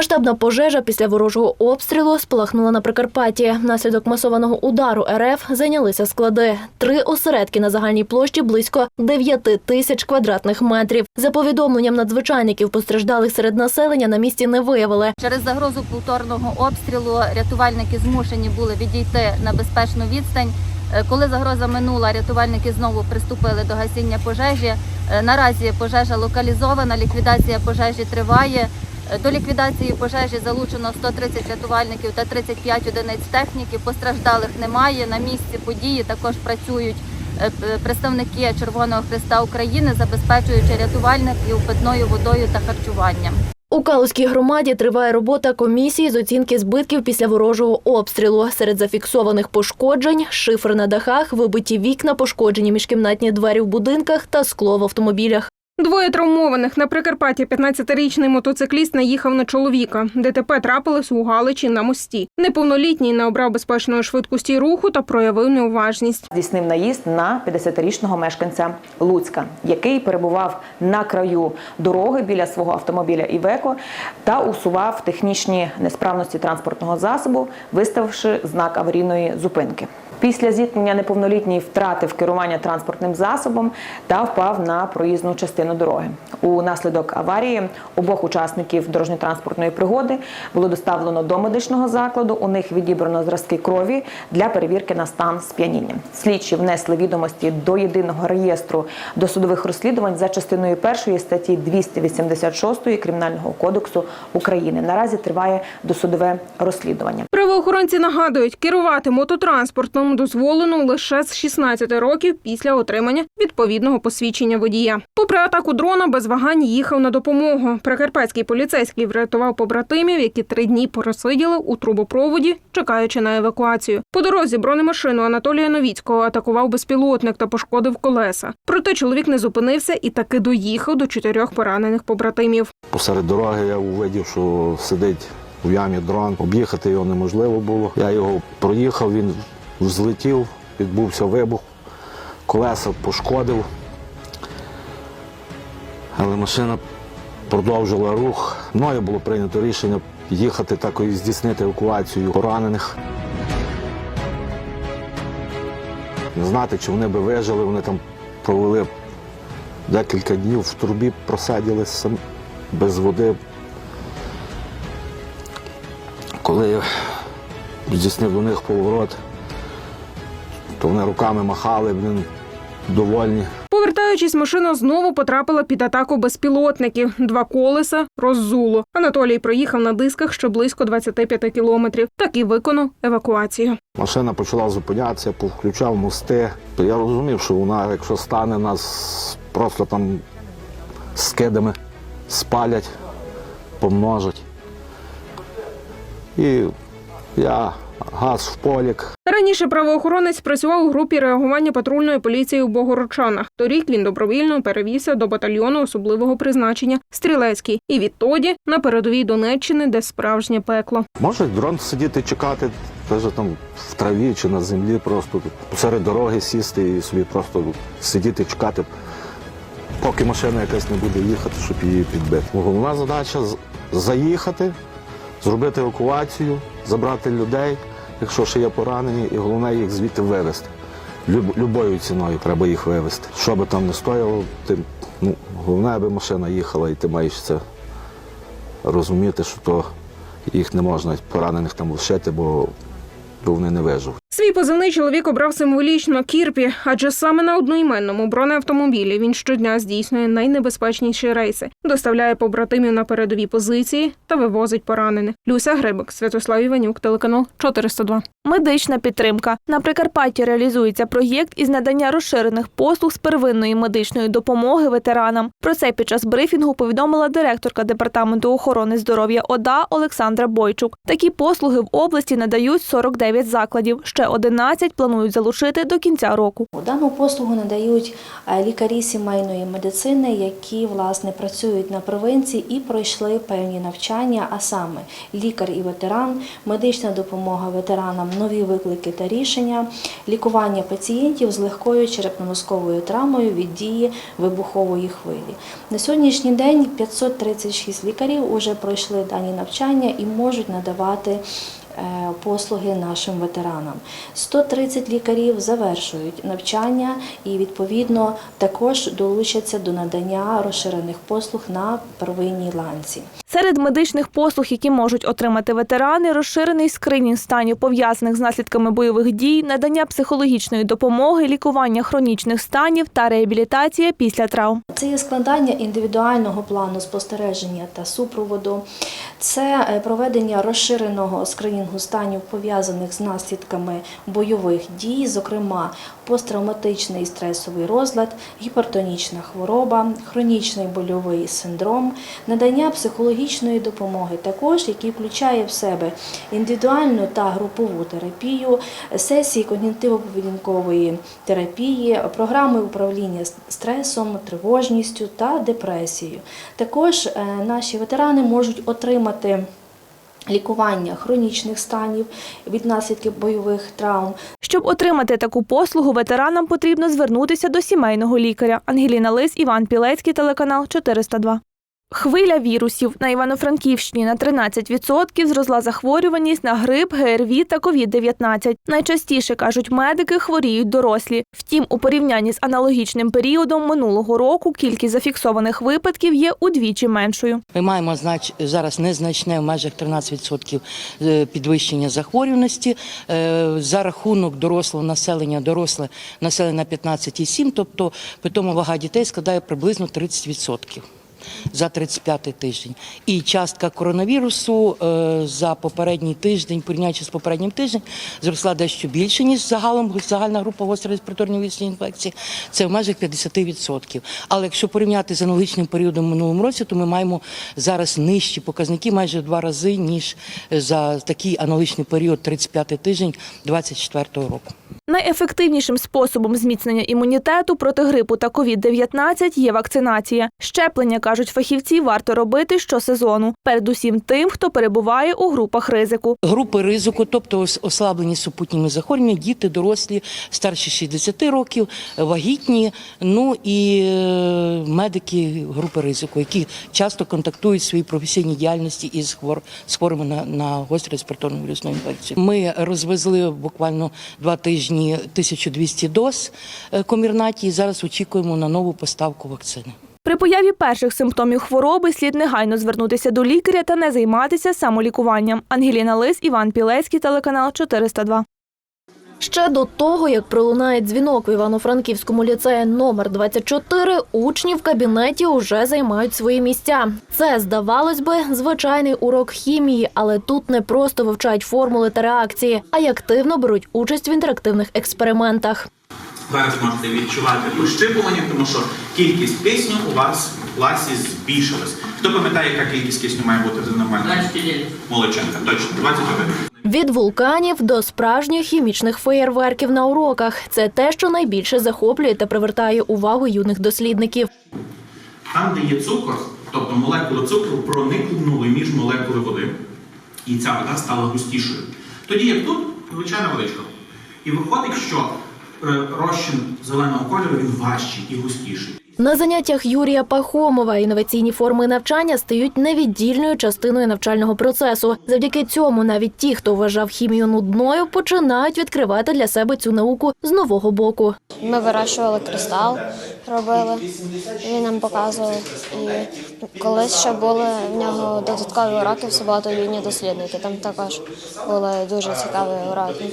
Масштабна пожежа після ворожого обстрілу спалахнула на Прикарпатті. Внаслідок масованого удару РФ зайнялися склади. Три осередки на загальній площі близько 9 тисяч квадратних метрів. За повідомленням надзвичайників, постраждалих серед населення на місці не виявили. Через загрозу повторного обстрілу рятувальники змушені були відійти на безпечну відстань. Е, Коли загроза минула, рятувальники знову приступили до гасіння пожежі. Е, Наразі пожежа локалізована, ліквідація пожежі триває. До ліквідації пожежі залучено 130 рятувальників та 35 одиниць техніки. Постраждалих немає. На місці події також працюють е, представники Червоного Христа України, забезпечуючи рятувальників питною водою та харчуванням. У Калузькій громаді триває робота комісії з оцінки збитків після ворожого обстрілу. Серед зафіксованих пошкоджень шифр на дахах, вибиті вікна, пошкоджені міжкімнатні двері в будинках та скло в автомобілях. Двоє травмованих на Прикарпатті 15-річний мотоцикліст наїхав на чоловіка. ДТП трапилось у Галичі на мості. Неповнолітній не обрав безпечної швидкості руху та проявив неуважність. здійснив наїзд на 50-річного мешканця Луцька, який перебував на краю дороги біля свого автомобіля Івеко та усував технічні несправності транспортного засобу, виставивши знак аварійної зупинки. Після зіткнення неповнолітній втратив керування транспортним засобом та впав на проїзну частину дороги. У наслідок аварії обох учасників дорожньо-транспортної пригоди було доставлено до медичного закладу. У них відібрано зразки крові для перевірки на стан сп'яніння. Слідчі внесли відомості до єдиного реєстру досудових розслідувань за частиною першої статті 286 Кримінального кодексу України. Наразі триває досудове розслідування. Правоохоронці нагадують, керувати мототранспортом дозволено лише з 16 років після отримання відповідного посвідчення водія. Попри атаку дрона, без вагань їхав на допомогу. Прикарпатський поліцейський врятував побратимів, які три дні просиділи у трубопроводі, чекаючи на евакуацію. По дорозі бронемашину Анатолія Новіцького атакував безпілотник та пошкодив колеса. Проте чоловік не зупинився і таки доїхав до чотирьох поранених побратимів. Посеред дороги я увидів, що сидить в ямі дрон. Об'їхати його неможливо було. Я його проїхав, він взлетів, відбувся вибух, колеса пошкодив. Але машина продовжила рух. Мною було прийнято рішення їхати так і здійснити евакуацію поранених. Не знати, чи вони би вижили, вони там провели декілька днів в трубі, просиділи без води. Здійснив до них поворот, то вони руками махали, вони довольні. Повертаючись, машина знову потрапила під атаку безпілотників. Два колеса роззуло. Анатолій проїхав на дисках ще близько 25 кілометрів. Так і виконав евакуацію. Машина почала зупинятися, включав мости. Я розумів, що вона, якщо стане, нас просто там скидами спалять, помножать. І я газ в полік, Раніше правоохоронець працював у групі реагування патрульної поліції у Богородчанах. Торік він добровільно перевівся до батальйону особливого призначення Стрілецький і відтоді на передовій Донеччини, де справжнє пекло. Може дрон сидіти, чекати, теж там в траві чи на землі, просто посеред дороги сісти і собі просто сидіти, чекати, поки машина якась не буде їхати, щоб її підбити. Головна задача заїхати, зробити евакуацію, забрати людей, якщо ще є поранені, і головне їх звідти вивезти. Люб- любою ціною треба їх вивезти. Що би там не стояло, ти, ну, головне, аби машина їхала, і ти маєш це розуміти, що то їх не можна поранених там лишити, бо, бо вони не виживуть. Свій позивний чоловік обрав символічно Кірпі, адже саме на одноіменному бронеавтомобілі він щодня здійснює найнебезпечніші рейси, доставляє побратимів на передові позиції та вивозить поранених. Люся Грибик, Святослав Іванюк, телеканал 402. Медична підтримка на Прикарпатті реалізується проєкт із надання розширених послуг з первинної медичної допомоги ветеранам. Про це під час брифінгу повідомила директорка департаменту охорони здоров'я ОДА Олександра Бойчук. Такі послуги в області надають 49 закладів, ще 11 планують залучити до кінця року. Дану послугу надають е, лікарі сімейної медицини, які власне працюють на превенції і пройшли певні навчання, а саме лікар і ветеран, медична допомога ветеранам, нові виклики та рішення, лікування пацієнтів з легкою черепно-мозковою травмою від дії вибухової хвилі. На сьогоднішній день 536 лікарів вже пройшли дані навчання і можуть надавати послуги нашим ветеранам. 130 лікарів завершують навчання і відповідно також долучаться до надання розширених послуг на первинній ланці. Серед медичних послуг, які можуть отримати ветерани, розширений скринінг станів пов'язаних з наслідками бойових дій, надання психологічної допомоги, лікування хронічних станів та реабілітація після травм. Це є складання індивідуального плану спостереження та супроводу, це е, проведення розширеного скринінгу станів пов'язаних з наслідками бойових дій, зокрема посттравматичний стресовий розлад, гіпертонічна хвороба, хронічний больовий синдром, надання психологічної допомоги, також який включає в себе індивідуальну та групову терапію, сесії когнітиво-поведінкової терапії, програми управління стресом, тривожністю та депресією. Також е, наші ветерани можуть отримати лікування хронічних станів від наслідків бойових травм, Щоб отримати таку послугу, ветеранам потрібно звернутися до сімейного лікаря. Ангеліна Лис, Іван Пілецький, телеканал 402. Хвиля вірусів на Івано-Франківщині на 13% зросла захворюваність на грип, ГРВІ та COVID-19. Найчастіше, кажуть медики, хворіють дорослі. Втім, у порівнянні з аналогічним періодом минулого року кількість зафіксованих випадків є удвічі меншою. Ми маємо знач... зараз незначне в межах 13% е, підвищення захворюваності Е, за рахунок дорослого населення, доросле населення 15,7, тобто питома вага дітей складає приблизно 30%. За 35 тиждень. І частка коронавірусу е, за попередній тиждень, порівняючи з попереднім тижнем, зросла дещо більше, ніж загалом загальна група гострої респіраторної інфекції. Це в межах 50%. Але якщо порівняти з аналогічним періодом минулому році, то ми маємо зараз нижчі показники майже в два рази, ніж за такий аналогічний період 35 тиждень 2024 року. Найефективнішим способом зміцнення імунітету проти грипу та COVID-19 є вакцинація. Щеплення, кажуть фахівці, варто робити щосезону. Передусім тим, хто перебуває у групах ризику. Групи ризику, тобто ослаблені супутніми захворюваннями, діти, дорослі, старші 60 років, вагітні, ну і е, медики групи ризику, які часто контактують в своїй професійній діяльності із хвор, з хворими на, на гостру респіраторну вірусну інфекцію. Ми розвезли буквально два тижні 1200 доз е, комірнаті і зараз очікуємо на нову поставку вакцини. При появі перших симптомів хвороби слід негайно звернутися до лікаря та не займатися самолікуванням. Ангеліна Лис, Іван Пілецький, телеканал 402. Ще до того, як пролунає дзвінок в Івано-Франківському ліцеї номер 24, учні в кабінеті уже займають свої місця. Це, здавалось би, звичайний урок хімії, але тут не просто вивчають формули та реакції, а й активно беруть участь в інтерактивних експериментах. Зараз можете відчувати пощипування, тому що кількість кисню у вас в класі збільшилась. Хто пам'ятає, яка кількість кисню має бути за нормальною? Молодченка, точно, 21. Від вулканів до справжніх хімічних феєрверків на уроках це те, що найбільше захоплює та привертає увагу юних дослідників. Там, де є цукор, тобто молекули цукру проникнули між молекули води, і ця вода стала густішою. Тоді як тут звичайна водичка. І виходить, що е, розчин зеленого кольору він важчий і густіший. На заняттях Юрія Пахомова інноваційні форми навчання стають невіддільною частиною навчального процесу. Завдяки цьому навіть ті, хто вважав хімію нудною, починають відкривати для себе цю науку з нового боку. Ми вирощували кристал, робили, він нам показував. І колись ще були в нього додаткові уроки в суботу юні дослідники. Там також були дуже цікаві уроки.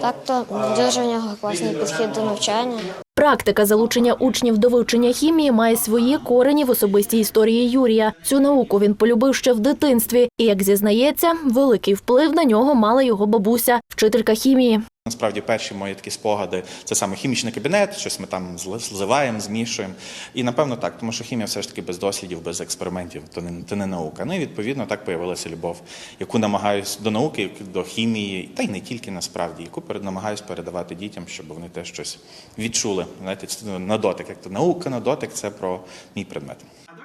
Так то дуже в нього класний підхід до навчання. Практика залучення учнів до вивчення хімії має свої корені в особистій історії Юрія. Цю науку він полюбив ще в дитинстві, і як зізнається, великий вплив на нього мала його бабуся, вчителька хімії. Насправді, перші мої такі спогади це саме хімічний кабінет, щось ми там зли- зливаємо, змішуємо. І напевно так, тому що хімія все ж таки без дослідів, без експериментів, то не, то не наука. Ну і відповідно так появилася любов, яку намагаюсь до науки, до хімії, та й не тільки насправді, яку перед намагаюсь передавати дітям, щоб вони теж щось відчули. Знаєте, на дотик. Як то наука на дотик це про мій предмет.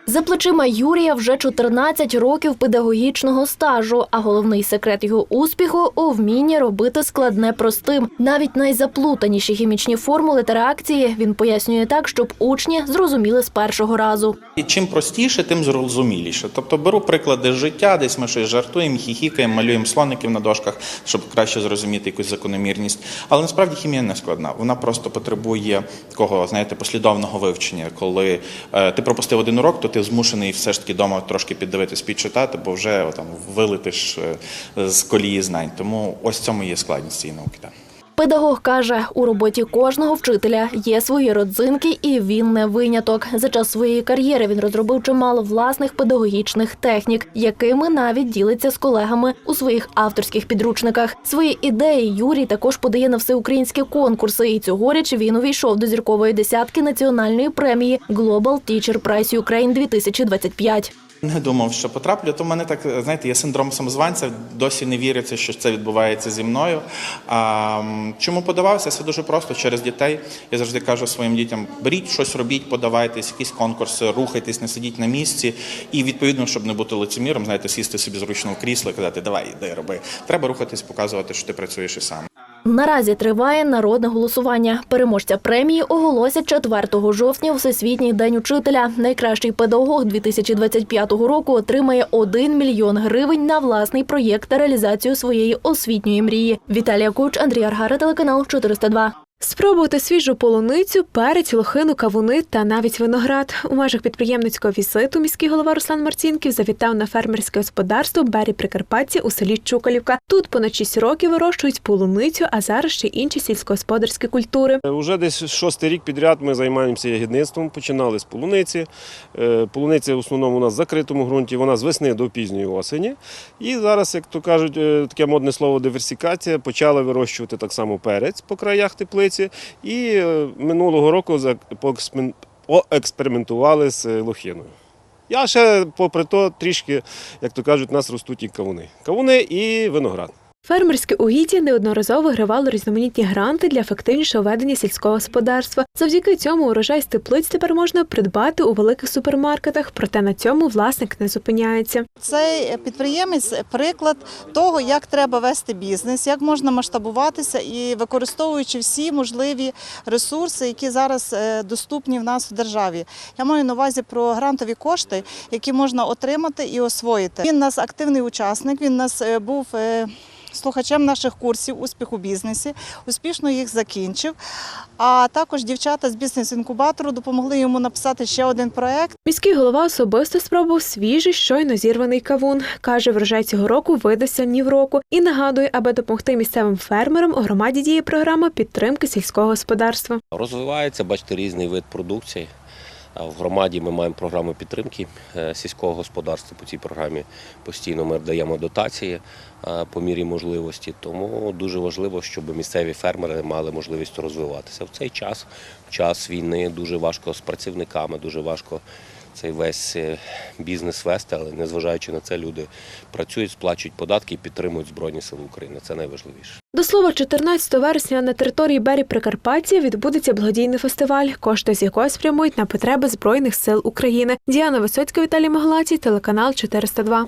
За плечима Юрія вже 14 років педагогічного стажу, а головний секрет його успіху у робити складне простим. Навіть найзаплутаніші хімічні формули та реакції він пояснює так, щоб учні зрозуміли з першого разу. І чим простіше, тим зрозуміліше. Тобто беру приклади з життя, десь ми щось жартуємо, хіхікаємо, малюємо слоників на дошках, щоб краще зрозуміти якусь закономірність. Але насправді хімія не складна. Вона просто потребує такого, знаєте, послідовного вивчення. Коли е, ти пропустив один урок, то ти змушений все ж таки вдома трошки піддивитись, підчитати, бо вже там вилетиш е, з колії знань. Тому ось в цьому є складність цієї науки. Педагог каже, у роботі кожного вчителя є свої родзинки, і він не виняток. За час своєї кар'єри він розробив чимало власних педагогічних технік, якими навіть ділиться з колегами у своїх авторських підручниках. Свої ідеї Юрій також подає на всеукраїнські конкурси. І цьогоріч він увійшов до зіркової десятки національної премії Global Teacher Prize Ukraine 2025. Не думав, що потраплю. То в мене так, знаєте, є синдром самозванця. Досі не віриться, що це відбувається зі мною. А, чому подавався? Це дуже просто через дітей. Я завжди кажу своїм дітям: беріть щось, робіть, подавайтесь, якісь конкурси, рухайтесь, не сидіть на місці. І відповідно, щоб не бути лицеміром, знаєте, сісти собі зручно в крісло і казати, давай, іди, роби. Треба рухатись, показувати, що ти працюєш і сам. Наразі триває народне голосування. Переможця премії оголосять 4 жовтня Всесвітній день учителя. Найкращий педагог 2025 року отримає 1 мільйон гривень на власний проєкт та реалізацію своєї освітньої мрії. Віталія Куч, Андрій Аргара, телеканал 402. Спробувати свіжу полуницю, перець, лохину, кавуни та навіть виноград. У межах підприємницького візиту міський голова Руслан Марцінків завітав на фермерське господарство Бері Прикарпаття у селі Чукалівка. Тут понад 6 років вирощують полуницю, а зараз ще інші сільськогосподарські культури. Уже десь шостий рік підряд ми займаємося ягідництвом. Починали з полуниці. Е, Полуниця в основному у нас в закритому ґрунті, вона з весни до пізньої осені. І зараз, як то кажуть, е, таке модне слово диверсифікація, почали вирощувати так само перець по краях теплиці. І е, минулого року поекспериментували з е, лохиною. Я ще, попри то, трішки, як то кажуть, у нас ростуть і кавуни. Кавуни і виноград. Фермерське угіддя неодноразово вигравало різноманітні гранти для ефективнішого ведення сільського господарства. Завдяки цьому урожай з теплиць тепер можна придбати у великих супермаркетах, проте на цьому власник не зупиняється. Цей підприємець приклад того, як треба вести бізнес, як можна масштабуватися і використовуючи всі можливі ресурси, які зараз е, доступні в нас в державі. Я маю на увазі про грантові кошти, які можна отримати і освоїти. Він у нас активний учасник. Він у нас е, був. Слухачем наших курсів успіх у бізнесі, успішно їх закінчив. А також дівчата з бізнес-інкубатору допомогли йому написати ще один проект. Міський голова особисто спробував свіжий, щойно зірваний кавун. Каже, врожай цього року видався ні в року і нагадує, аби допомогти місцевим фермерам у громаді діє програма підтримки сільського господарства. Розвивається, бачите, різний вид продукції. В громаді ми маємо програму підтримки е, сільського господарства. По цій програмі постійно ми даємо дотації е, по мірі можливості. Тому дуже важливо, щоб місцеві фермери мали можливість розвиватися. В цей час, в час війни, дуже важко з працівниками, дуже важко цей весь е, бізнес вести, але незважаючи на це, люди працюють, сплачують податки і підтримують Збройні Сили України. Це найважливіше. До слова, 14 вересня на території Бері Прикарпаття відбудеться благодійний фестиваль, кошти з якого спрямують на потреби Збройних сил України. Діана Висоцька, Віталій Маглаці, телеканал 402.